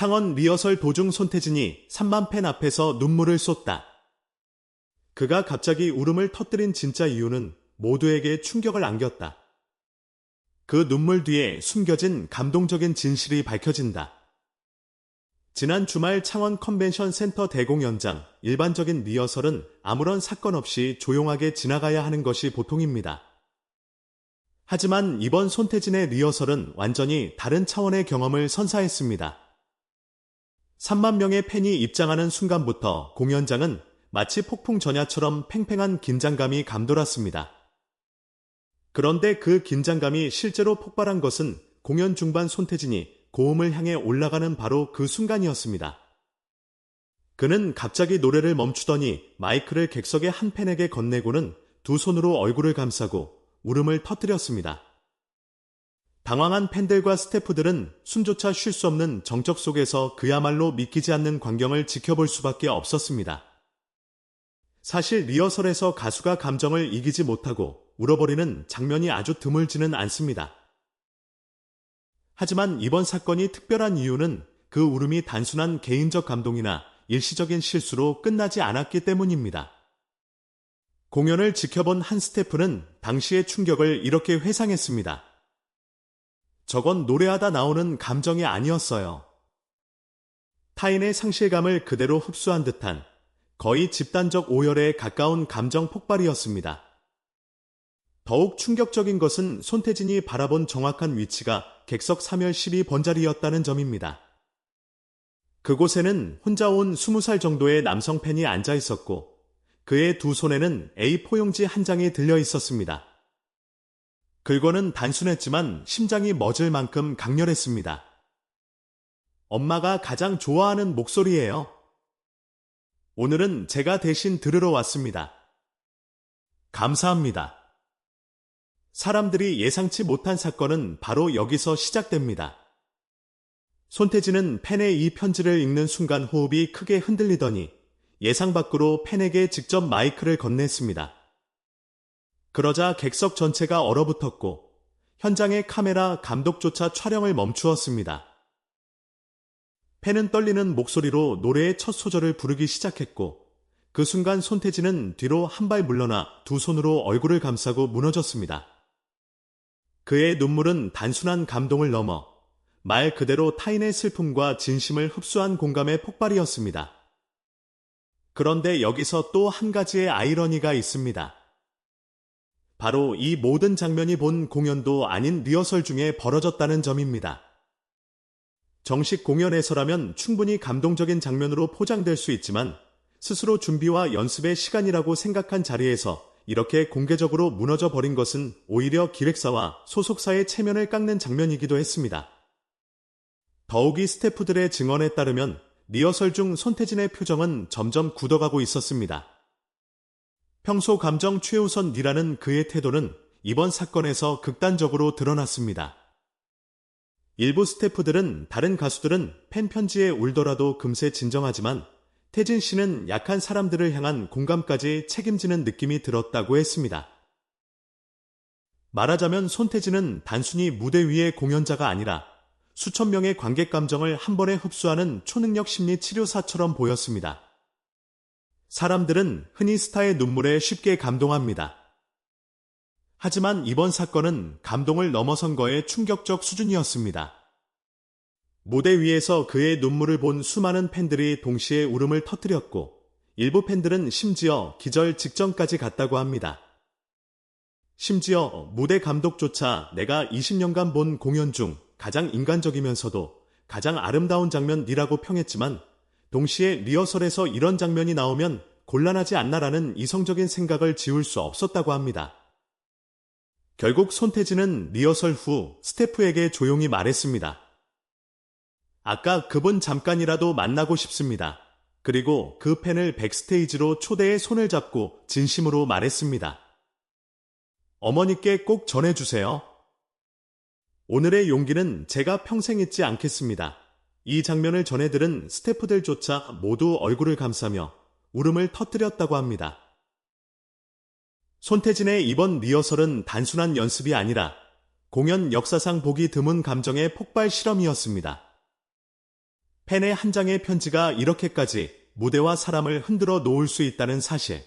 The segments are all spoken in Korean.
창원 리허설 도중 손태진이 3만 팬 앞에서 눈물을 쏟다. 그가 갑자기 울음을 터뜨린 진짜 이유는 모두에게 충격을 안겼다. 그 눈물 뒤에 숨겨진 감동적인 진실이 밝혀진다. 지난 주말 창원 컨벤션 센터 대공 연장 일반적인 리허설은 아무런 사건 없이 조용하게 지나가야 하는 것이 보통입니다. 하지만 이번 손태진의 리허설은 완전히 다른 차원의 경험을 선사했습니다. 3만 명의 팬이 입장하는 순간부터 공연장은 마치 폭풍 전야처럼 팽팽한 긴장감이 감돌았습니다. 그런데 그 긴장감이 실제로 폭발한 것은 공연 중반 손태진이 고음을 향해 올라가는 바로 그 순간이었습니다. 그는 갑자기 노래를 멈추더니 마이크를 객석의 한 팬에게 건네고는 두 손으로 얼굴을 감싸고 울음을 터뜨렸습니다. 당황한 팬들과 스태프들은 숨조차 쉴 수 없는 정적 속에서 그야말로 믿기지 않는 광경을 지켜볼 수밖에 없었습니다. 사실 리허설에서 가수가 감정을 이기지 못하고 울어버리는 장면이 아주 드물지는 않습니다. 하지만 이번 사건이 특별한 이유는 그 울음이 단순한 개인적 감동이나 일시적인 실수로 끝나지 않았기 때문입니다. 공연을 지켜본 한 스태프는 당시의 충격을 이렇게 회상했습니다. 저건 노래하다 나오는 감정이 아니었어요. 타인의 상실감을 그대로 흡수한 듯한 거의 집단적 오열에 가까운 감정 폭발이었습니다. 더욱 충격적인 것은 손태진이 바라본 정확한 위치가 객석 3열 12번 자리였다는 점입니다. 그곳에는 혼자 온 20살 정도의 남성 팬이 앉아 있었고 그의 두 손에는 A4 용지 한 장이 들려 있었습니다. 긁어는 단순했지만 심장이 멎을 만큼 강렬했습니다. 엄마가 가장 좋아하는 목소리예요. 오늘은 제가 대신 들으러 왔습니다. 감사합니다. 사람들이 예상치 못한 사건은 바로 여기서 시작됩니다. 손태진은 팬의 이 편지를 읽는 순간 호흡이 크게 흔들리더니 예상 밖으로 팬에게 직접 마이크를 건넸습니다. 그러자 객석 전체가 얼어붙었고 현장의 카메라 감독조차 촬영을 멈추었습니다. 팬은 떨리는 목소리로 노래의 첫 소절을 부르기 시작했고 그 순간 손태진은 뒤로 한 발 물러나 두 손으로 얼굴을 감싸고 무너졌습니다. 그의 눈물은 단순한 감동을 넘어 말 그대로 타인의 슬픔과 진심을 흡수한 공감의 폭발이었습니다. 그런데 여기서 또 한 가지의 아이러니가 있습니다. 바로 이 모든 장면이 본 공연도 아닌 리허설 중에 벌어졌다는 점입니다. 정식 공연에서라면 충분히 감동적인 장면으로 포장될 수 있지만 스스로 준비와 연습의 시간이라고 생각한 자리에서 이렇게 공개적으로 무너져 버린 것은 오히려 기획사와 소속사의 체면을 깎는 장면이기도 했습니다. 더욱이 스태프들의 증언에 따르면 리허설 중 손태진의 표정은 점점 굳어가고 있었습니다. 평소 감정 최우선이라는 그의 태도는 이번 사건에서 극단적으로 드러났습니다. 일부 스태프들은 다른 가수들은 팬 편지에 울더라도 금세 진정하지만 태진 씨는 약한 사람들을 향한 공감까지 책임지는 느낌이 들었다고 했습니다. 말하자면 손태진은 단순히 무대 위의 공연자가 아니라 수천 명의 관객 감정을 한 번에 흡수하는 초능력 심리 치료사처럼 보였습니다. 사람들은 흔히 스타의 눈물에 쉽게 감동합니다. 하지만 이번 사건은 감동을 넘어선 거에 충격적 수준이었습니다. 무대 위에서 그의 눈물을 본 수많은 팬들이 동시에 울음을 터뜨렸고 일부 팬들은 심지어 기절 직전까지 갔다고 합니다. 심지어 무대 감독조차 내가 20년간 본 공연 중 가장 인간적이면서도 가장 아름다운 장면이라고 평했지만 동시에 리허설에서 이런 장면이 나오면 곤란하지 않나라는 이성적인 생각을 지울 수 없었다고 합니다. 결국 손태진은 리허설 후 스태프에게 조용히 말했습니다. 아까 그분 잠깐이라도 만나고 싶습니다. 그리고 그 팬을 백스테이지로 초대해 손을 잡고 진심으로 말했습니다. 어머니께 꼭 전해주세요. 오늘의 용기는 제가 평생 잊지 않겠습니다. 이 장면을 전해들은 스태프들조차 모두 얼굴을 감싸며 울음을 터뜨렸다고 합니다. 손태진의 이번 리허설은 단순한 연습이 아니라 공연 역사상 보기 드문 감정의 폭발 실험이었습니다. 펜의 한 장의 편지가 이렇게까지 무대와 사람을 흔들어 놓을 수 있다는 사실.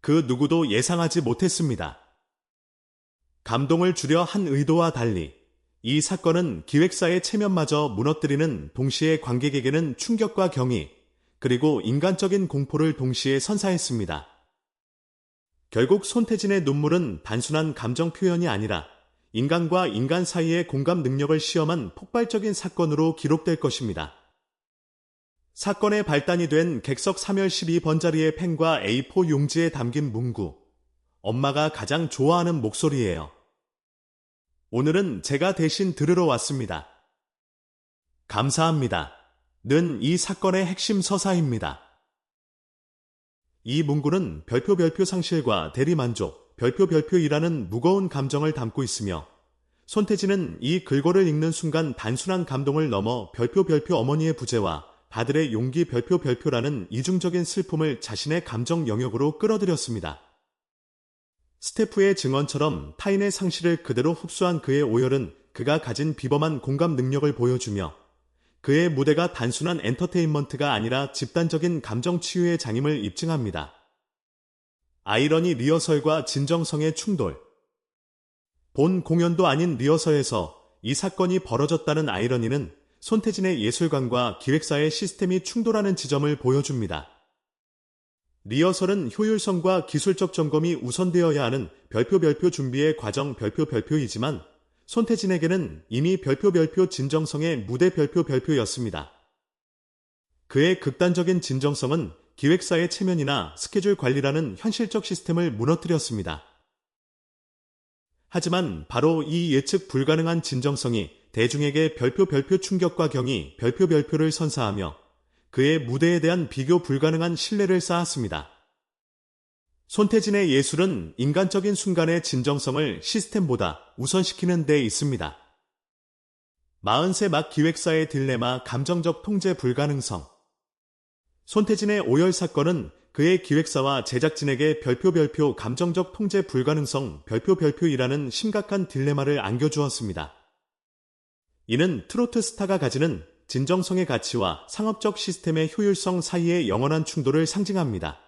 그 누구도 예상하지 못했습니다. 감동을 주려 한 의도와 달리 이 사건은 기획사의 체면마저 무너뜨리는 동시에 관객에게는 충격과 경의, 그리고 인간적인 공포를 동시에 선사했습니다. 결국 손태진의 눈물은 단순한 감정 표현이 아니라 인간과 인간 사이의 공감 능력을 시험한 폭발적인 사건으로 기록될 것입니다. 사건의 발단이 된 객석 3열 12번자리의 펜과 A4 용지에 담긴 문구. 엄마가 가장 좋아하는 목소리예요. 오늘은 제가 대신 들으러 왔습니다. 감사합니다. 는 이 사건의 핵심 서사입니다. 이 문구는 별표 별표 상실과 대리만족, 별표 별표이라는 무거운 감정을 담고 있으며 손태진은 이 글고를 읽는 순간 단순한 감동을 넘어 별표 별표 어머니의 부재와 아들의 용기 별표 별표라는 이중적인 슬픔을 자신의 감정 영역으로 끌어들였습니다. 스태프의 증언처럼 타인의 상실을 그대로 흡수한 그의 오열은 그가 가진 비범한 공감 능력을 보여주며 그의 무대가 단순한 엔터테인먼트가 아니라 집단적인 감정 치유의 장임을 입증합니다. 아이러니 리허설과 진정성의 충돌. 본 공연도 아닌 리허설에서 이 사건이 벌어졌다는 아이러니는 손태진의 예술관과 기획사의 시스템이 충돌하는 지점을 보여줍니다. 리허설은 효율성과 기술적 점검이 우선되어야 하는 별표 별표 준비의 과정 별표 별표이지만 손태진에게는 이미 별표 별표 진정성의 무대 별표 별표였습니다. 그의 극단적인 진정성은 기획사의 체면이나 스케줄 관리라는 현실적 시스템을 무너뜨렸습니다. 하지만 바로 이 예측 불가능한 진정성이 대중에게 별표 별표 충격과 경이 별표 별표를 선사하며 그의 무대에 대한 비교 불가능한 신뢰를 쌓았습니다. 손태진의 예술은 인간적인 순간의 진정성을 시스템보다 우선시키는 데 있습니다. 40세 막 기획사의 딜레마 감정적 통제 불가능성 손태진의 오열 사건은 그의 기획사와 제작진에게 별표 별표 감정적 통제 불가능성 별표 별표이라는 심각한 딜레마를 안겨주었습니다. 이는 트로트 스타가 가지는 진정성의 가치와 상업적 시스템의 효율성 사이의 영원한 충돌을 상징합니다.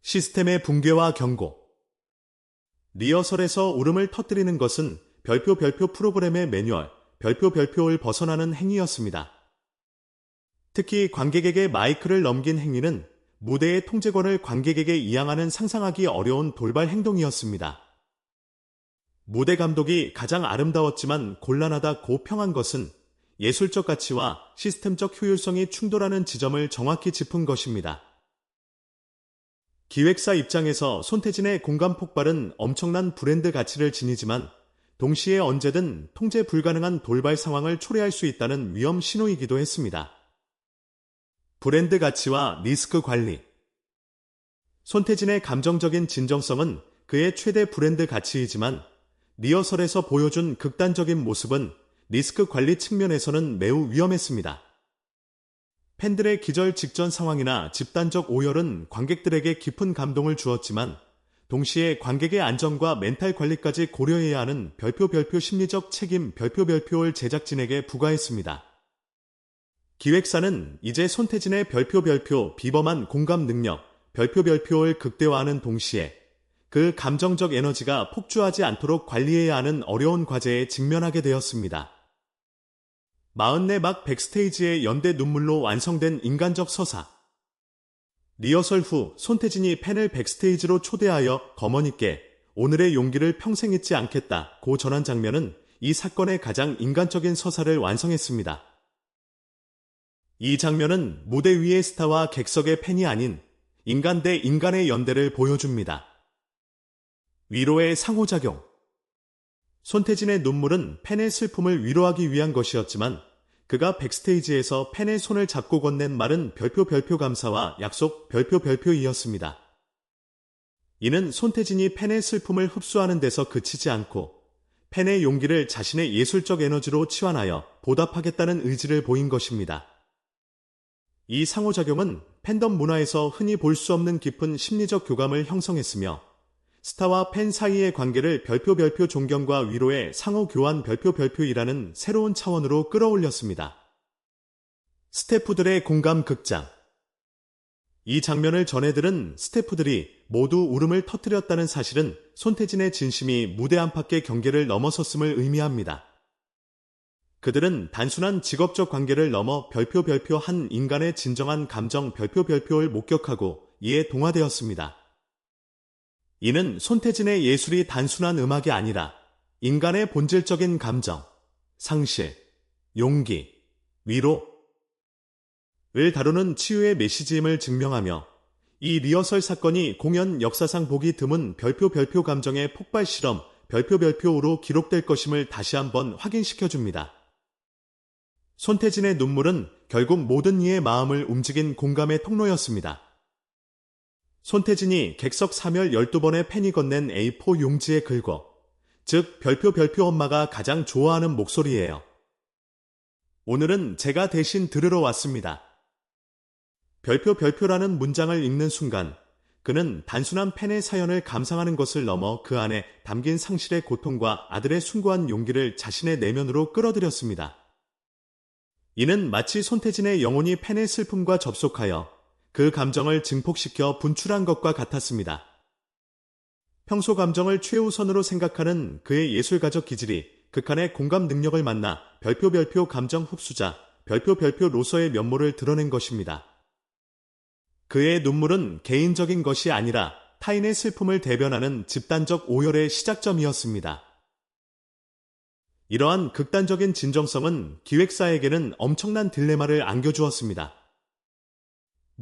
시스템의 붕괴와 경고 리허설에서 울음을 터뜨리는 것은 별표 별표 프로그램의 매뉴얼, 별표 별표를 벗어나는 행위였습니다. 특히 관객에게 마이크를 넘긴 행위는 무대의 통제권을 관객에게 이양하는 상상하기 어려운 돌발 행동이었습니다. 무대 감독이 가장 아름다웠지만 곤란하다 고 평한 것은 예술적 가치와 시스템적 효율성이 충돌하는 지점을 정확히 짚은 것입니다. 기획사 입장에서 손태진의 공간 폭발은 엄청난 브랜드 가치를 지니지만 동시에 언제든 통제 불가능한 돌발 상황을 초래할 수 있다는 위험 신호이기도 했습니다. 브랜드 가치와 리스크 관리 손태진의 감정적인 진정성은 그의 최대 브랜드 가치이지만 리허설에서 보여준 극단적인 모습은 리스크 관리 측면에서는 매우 위험했습니다. 팬들의 기절 직전 상황이나 집단적 오열은 관객들에게 깊은 감동을 주었지만 동시에 관객의 안전과 멘탈 관리까지 고려해야 하는 별표 별표 심리적 책임 별표 별표를 제작진에게 부과했습니다. 기획사는 이제 손태진의 별표 별표 비범한 공감 능력 별표 별표를 극대화하는 동시에 그 감정적 에너지가 폭주하지 않도록 관리해야 하는 어려운 과제에 직면하게 되었습니다. 마흔네 막 백스테이지의 연대 눈물로 완성된 인간적 서사. 리허설 후 손태진이 팬을 백스테이지로 초대하여 거머니께 오늘의 용기를 평생 잊지 않겠다 고 전한 장면은 이 사건의 가장 인간적인 서사를 완성했습니다. 이 장면은 무대 위의 스타와 객석의 팬이 아닌 인간 대 인간의 연대를 보여줍니다. 위로의 상호작용 손태진의 눈물은 팬의 슬픔을 위로하기 위한 것이었지만 그가 백스테이지에서 팬의 손을 잡고 건넨 말은 별표 별표 감사와 약속 별표 별표이었습니다. 이는 손태진이 팬의 슬픔을 흡수하는 데서 그치지 않고 팬의 용기를 자신의 예술적 에너지로 치환하여 보답하겠다는 의지를 보인 것입니다. 이 상호작용은 팬덤 문화에서 흔히 볼 수 없는 깊은 심리적 교감을 형성했으며 스타와 팬 사이의 관계를 별표 별표 존경과 위로의 상호 교환 별표 별표이라는 새로운 차원으로 끌어올렸습니다. 스태프들의 공감 극장. 이 장면을 전해들은 스태프들이 모두 울음을 터뜨렸다는 사실은 손태진의 진심이 무대 안팎의 경계를 넘어섰음을 의미합니다. 그들은 단순한 직업적 관계를 넘어 별표 별표 한 인간의 진정한 감정 별표 별표를 목격하고 이에 동화되었습니다. 이는 손태진의 예술이 단순한 음악이 아니라 인간의 본질적인 감정, 상실, 용기, 위로, 을 다루는 치유의 메시지임을 증명하며 이 리허설 사건이 공연 역사상 보기 드문 별표 별표 감정의 폭발 실험 별표 별표로 기록될 것임을 다시 한번 확인시켜 줍니다. 손태진의 눈물은 결국 모든 이의 마음을 움직인 공감의 통로였습니다. 손태진이 객석 사멸 12번의 팬이 건넨 A4 용지에 긁어 즉 별표 별표 엄마가 가장 좋아하는 목소리예요. 오늘은 제가 대신 들으러 왔습니다. 별표 별표라는 문장을 읽는 순간 그는 단순한 팬의 사연을 감상하는 것을 넘어 그 안에 담긴 상실의 고통과 아들의 숭고한 용기를 자신의 내면으로 끌어들였습니다. 이는 마치 손태진의 영혼이 팬의 슬픔과 접속하여 그 감정을 증폭시켜 분출한 것과 같았습니다. 평소 감정을 최우선으로 생각하는 그의 예술가적 기질이 극한의 공감 능력을 만나 별표 별표 감정 흡수자 별표 별표로서의 면모를 드러낸 것입니다. 그의 눈물은 개인적인 것이 아니라 타인의 슬픔을 대변하는 집단적 오열의 시작점이었습니다. 이러한 극단적인 진정성은 기획사에게는 엄청난 딜레마를 안겨주었습니다.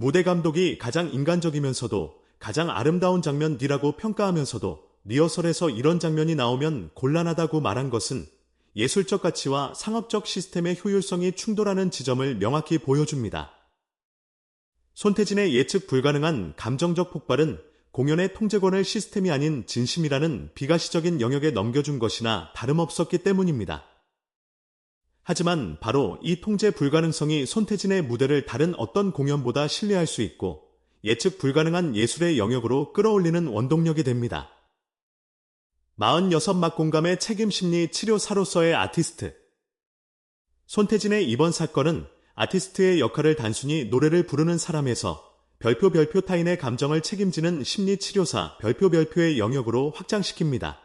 무대 감독이 가장 인간적이면서도 가장 아름다운 장면이라고 평가하면서도 리허설에서 이런 장면이 나오면 곤란하다고 말한 것은 예술적 가치와 상업적 시스템의 효율성이 충돌하는 지점을 명확히 보여줍니다. 손태진의 예측 불가능한 감정적 폭발은 공연의 통제권을 시스템이 아닌 진심이라는 비가시적인 영역에 넘겨준 것이나 다름없었기 때문입니다. 하지만 바로 이 통제 불가능성이 손태진의 무대를 다른 어떤 공연보다 신뢰할 수 있고 예측 불가능한 예술의 영역으로 끌어올리는 원동력이 됩니다. 46 막 공감의 책임 심리 치료사로서의 아티스트 손태진의 이번 사건은 아티스트의 역할을 단순히 노래를 부르는 사람에서 별표 별표 타인의 감정을 책임지는 심리 치료사 별표 별표의 영역으로 확장시킵니다.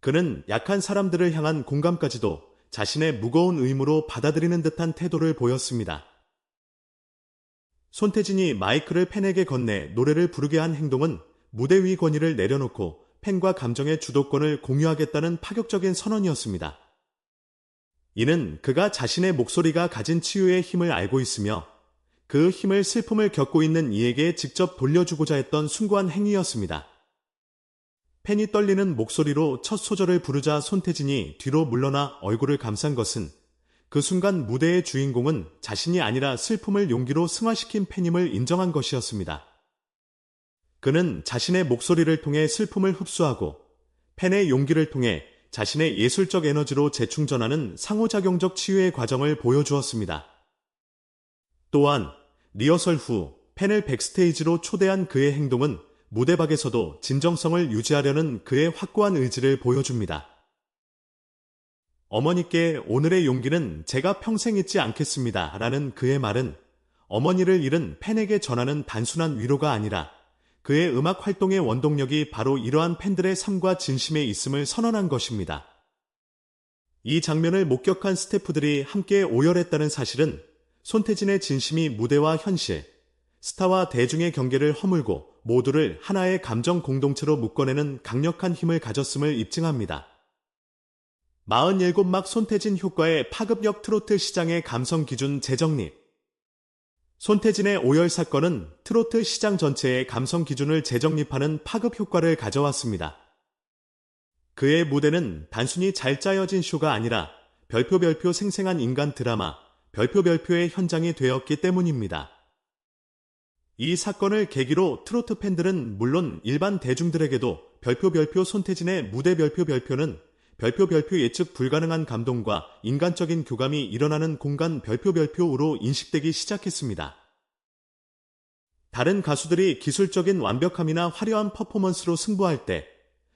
그는 약한 사람들을 향한 공감까지도 자신의 무거운 의무로 받아들이는 듯한 태도를 보였습니다. 손태진이 마이크를 팬에게 건네 노래를 부르게 한 행동은 무대 위 권위를 내려놓고 팬과 감정의 주도권을 공유하겠다는 파격적인 선언이었습니다. 이는 그가 자신의 목소리가 가진 치유의 힘을 알고 있으며 그 힘을 슬픔을 겪고 있는 이에게 직접 돌려주고자 했던 숭고한 행위였습니다. 팬이 떨리는 목소리로 첫 소절을 부르자 손태진이 뒤로 물러나 얼굴을 감싼 것은 그 순간 무대의 주인공은 자신이 아니라 슬픔을 용기로 승화시킨 팬임을 인정한 것이었습니다. 그는 자신의 목소리를 통해 슬픔을 흡수하고 팬의 용기를 통해 자신의 예술적 에너지로 재충전하는 상호작용적 치유의 과정을 보여주었습니다. 또한 리허설 후 팬을 백스테이지로 초대한 그의 행동은 무대박에서도 진정성을 유지하려는 그의 확고한 의지를 보여줍니다. 어머니께 오늘의 용기는 제가 평생 잊지 않겠습니다. 라는 그의 말은 어머니를 잃은 팬에게 전하는 단순한 위로가 아니라 그의 음악 활동의 원동력이 바로 이러한 팬들의 삶과 진심에 있음을 선언한 것입니다. 이 장면을 목격한 스태프들이 함께 오열했다는 사실은 손태진의 진심이 무대와 현실, 스타와 대중의 경계를 허물고 모두를 하나의 감정 공동체로 묶어내는 강력한 힘을 가졌음을 입증합니다. 47막 손태진 효과의 파급력 트로트 시장의 감성 기준 재정립 손태진의 오열 사건은 트로트 시장 전체의 감성 기준을 재정립하는 파급 효과를 가져왔습니다. 그의 무대는 단순히 잘 짜여진 쇼가 아니라 별표 별표 생생한 인간 드라마, 별표 별표의 현장이 되었기 때문입니다. 이 사건을 계기로 트로트 팬들은 물론 일반 대중들에게도 별표 별표 손태진의 무대 별표 별표는 별표 별표 예측 불가능한 감동과 인간적인 교감이 일어나는 공간 별표 별표로 인식되기 시작했습니다. 다른 가수들이 기술적인 완벽함이나 화려한 퍼포먼스로 승부할 때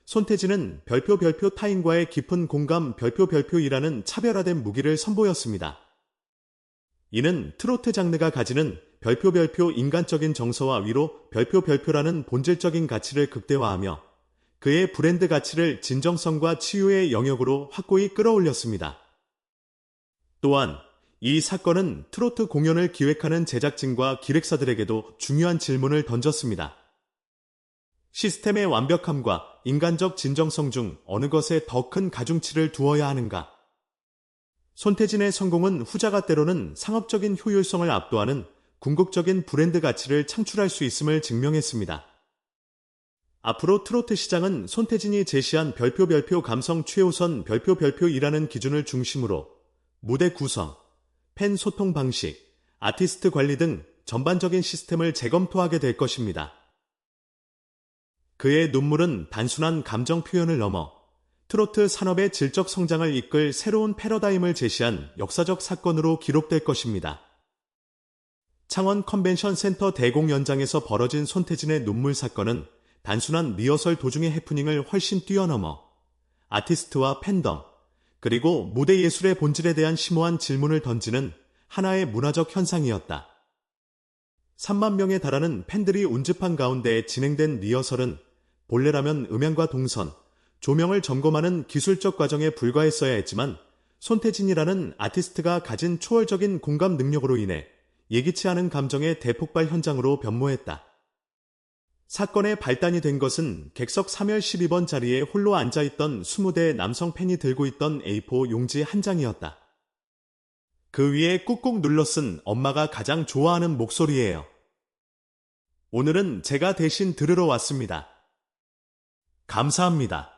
손태진은 별표 별표 타인과의 깊은 공감 별표 별표이라는 차별화된 무기를 선보였습니다. 이는 트로트 장르가 가지는 별표 별표 인간적인 정서와 위로 별표 별표라는 본질적인 가치를 극대화하며 그의 브랜드 가치를 진정성과 치유의 영역으로 확고히 끌어올렸습니다. 또한 이 사건은 트로트 공연을 기획하는 제작진과 기획사들에게도 중요한 질문을 던졌습니다. 시스템의 완벽함과 인간적 진정성 중 어느 것에 더 큰 가중치를 두어야 하는가? 손태진의 성공은 후자가 때로는 상업적인 효율성을 압도하는 궁극적인 브랜드 가치를 창출할 수 있음을 증명했습니다. 앞으로 트로트 시장은 손태진이 제시한 별표 별표 감성 최우선 별표 별표이라는 기준을 중심으로 무대 구성, 팬 소통 방식, 아티스트 관리 등 전반적인 시스템을 재검토하게 될 것입니다. 그의 눈물은 단순한 감정 표현을 넘어 트로트 산업의 질적 성장을 이끌 새로운 패러다임을 제시한 역사적 사건으로 기록될 것입니다. 창원 컨벤션 센터 대공 연장에서 벌어진 손태진의 눈물 사건은 단순한 리허설 도중의 해프닝을 훨씬 뛰어넘어 아티스트와 팬덤, 그리고 무대 예술의 본질에 대한 심오한 질문을 던지는 하나의 문화적 현상이었다. 3만 명에 달하는 팬들이 운집한 가운데 진행된 리허설은 본래라면 음향과 동선, 조명을 점검하는 기술적 과정에 불과했어야 했지만 손태진이라는 아티스트가 가진 초월적인 공감 능력으로 인해 예기치 않은 감정의 대폭발 현장으로 변모했다. 사건의 발단이 된 것은 객석 3열 12번 자리에 홀로 앉아있던 20대 남성 팬이 들고 있던 A4 용지 한 장이었다. 그 위에 꾹꾹 눌러 쓴 엄마가 가장 좋아하는 목소리예요. 오늘은 제가 대신 들으러 왔습니다. 감사합니다.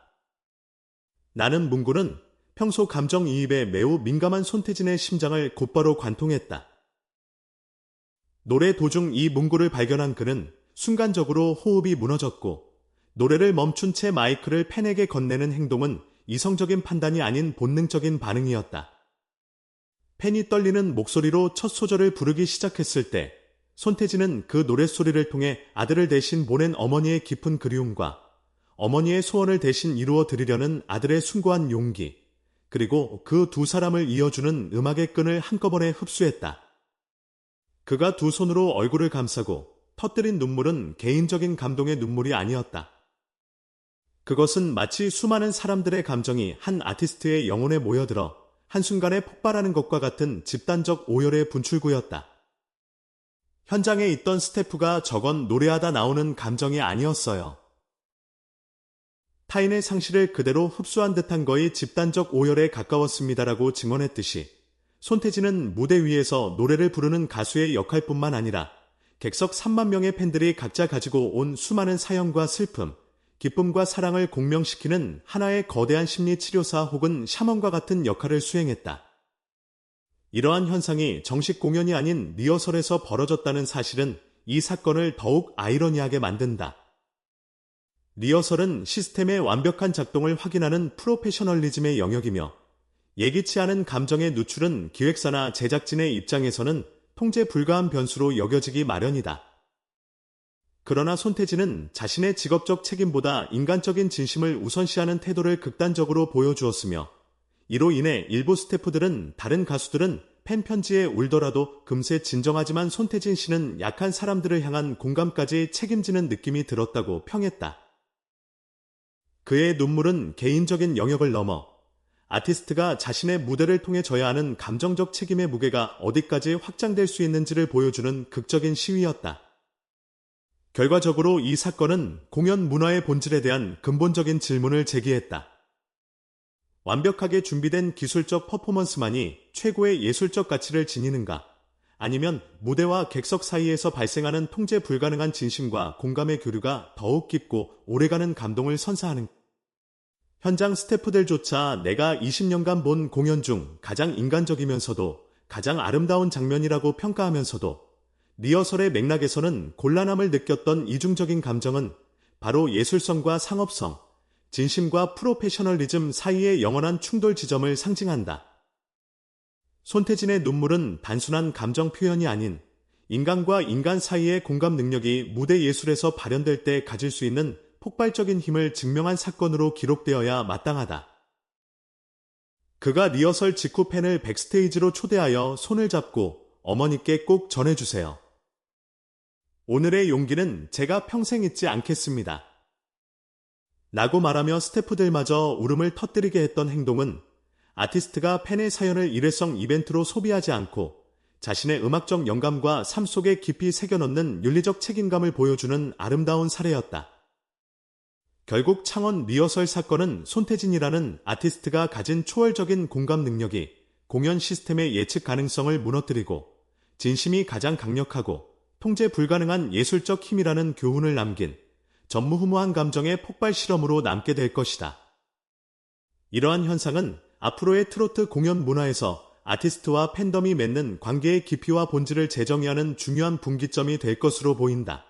나는 문구는 평소 감정이입에 매우 민감한 손태진의 심장을 곧바로 관통했다. 노래 도중 이 문구를 발견한 그는 순간적으로 호흡이 무너졌고 노래를 멈춘 채 마이크를 팬에게 건네는 행동은 이성적인 판단이 아닌 본능적인 반응이었다. 팬이 떨리는 목소리로 첫 소절을 부르기 시작했을 때 손태진은 그 노랫소리를 통해 아들을 대신 보낸 어머니의 깊은 그리움과 어머니의 소원을 대신 이루어 드리려는 아들의 숭고한 용기, 그리고 그 두 사람을 이어주는 음악의 끈을 한꺼번에 흡수했다. 그가 두 손으로 얼굴을 감싸고 터뜨린 눈물은 개인적인 감동의 눈물이 아니었다. 그것은 마치 수많은 사람들의 감정이 한 아티스트의 영혼에 모여들어 한순간에 폭발하는 것과 같은 집단적 오열의 분출구였다. 현장에 있던 스태프가 저건 노래하다 나오는 감정이 아니었어요. 타인의 상실을 그대로 흡수한 듯한 거의 집단적 오열에 가까웠습니다라고 증언했듯이 손태진은 무대 위에서 노래를 부르는 가수의 역할뿐만 아니라 객석 3만 명의 팬들이 각자 가지고 온 수많은 사연과 슬픔, 기쁨과 사랑을 공명시키는 하나의 거대한 심리 치료사 혹은 샤먼과 같은 역할을 수행했다. 이러한 현상이 정식 공연이 아닌 리허설에서 벌어졌다는 사실은 이 사건을 더욱 아이러니하게 만든다. 리허설은 시스템의 완벽한 작동을 확인하는 프로페셔널리즘의 영역이며 예기치 않은 감정의 누출은 기획사나 제작진의 입장에서는 통제 불가한 변수로 여겨지기 마련이다. 그러나 손태진은 자신의 직업적 책임보다 인간적인 진심을 우선시하는 태도를 극단적으로 보여주었으며 이로 인해 일부 스태프들은 다른 가수들은 팬 편지에 울더라도 금세 진정하지만 손태진 씨는 약한 사람들을 향한 공감까지 책임지는 느낌이 들었다고 평했다. 그의 눈물은 개인적인 영역을 넘어 아티스트가 자신의 무대를 통해 져야 하는 감정적 책임의 무게가 어디까지 확장될 수 있는지를 보여주는 극적인 시위였다. 결과적으로 이 사건은 공연 문화의 본질에 대한 근본적인 질문을 제기했다. 완벽하게 준비된 기술적 퍼포먼스만이 최고의 예술적 가치를 지니는가? 아니면 무대와 객석 사이에서 발생하는 통제 불가능한 진심과 공감의 교류가 더욱 깊고 오래가는 감동을 선사하는 현장 스태프들조차 내가 20년간 본 공연 중 가장 인간적이면서도 가장 아름다운 장면이라고 평가하면서도 리허설의 맥락에서는 곤란함을 느꼈던 이중적인 감정은 바로 예술성과 상업성, 진심과 프로페셔널리즘 사이의 영원한 충돌 지점을 상징한다. 손태진의 눈물은 단순한 감정 표현이 아닌 인간과 인간 사이의 공감 능력이 무대 예술에서 발현될 때 가질 수 있는 폭발적인 힘을 증명한 사건으로 기록되어야 마땅하다. 그가 리허설 직후 팬을 백스테이지로 초대하여 손을 잡고 어머니께 꼭 전해주세요. 오늘의 용기는 제가 평생 잊지 않겠습니다. 라고 말하며 스태프들마저 울음을 터뜨리게 했던 행동은 아티스트가 팬의 사연을 일회성 이벤트로 소비하지 않고 자신의 음악적 영감과 삶 속에 깊이 새겨넣는 윤리적 책임감을 보여주는 아름다운 사례였다. 결국 창원 리허설 사건은 손태진이라는 아티스트가 가진 초월적인 공감 능력이 공연 시스템의 예측 가능성을 무너뜨리고 진심이 가장 강력하고 통제 불가능한 예술적 힘이라는 교훈을 남긴 전무후무한 감정의 폭발 실험으로 남게 될 것이다. 이러한 현상은 앞으로의 트로트 공연 문화에서 아티스트와 팬덤이 맺는 관계의 깊이와 본질을 재정의하는 중요한 분기점이 될 것으로 보인다.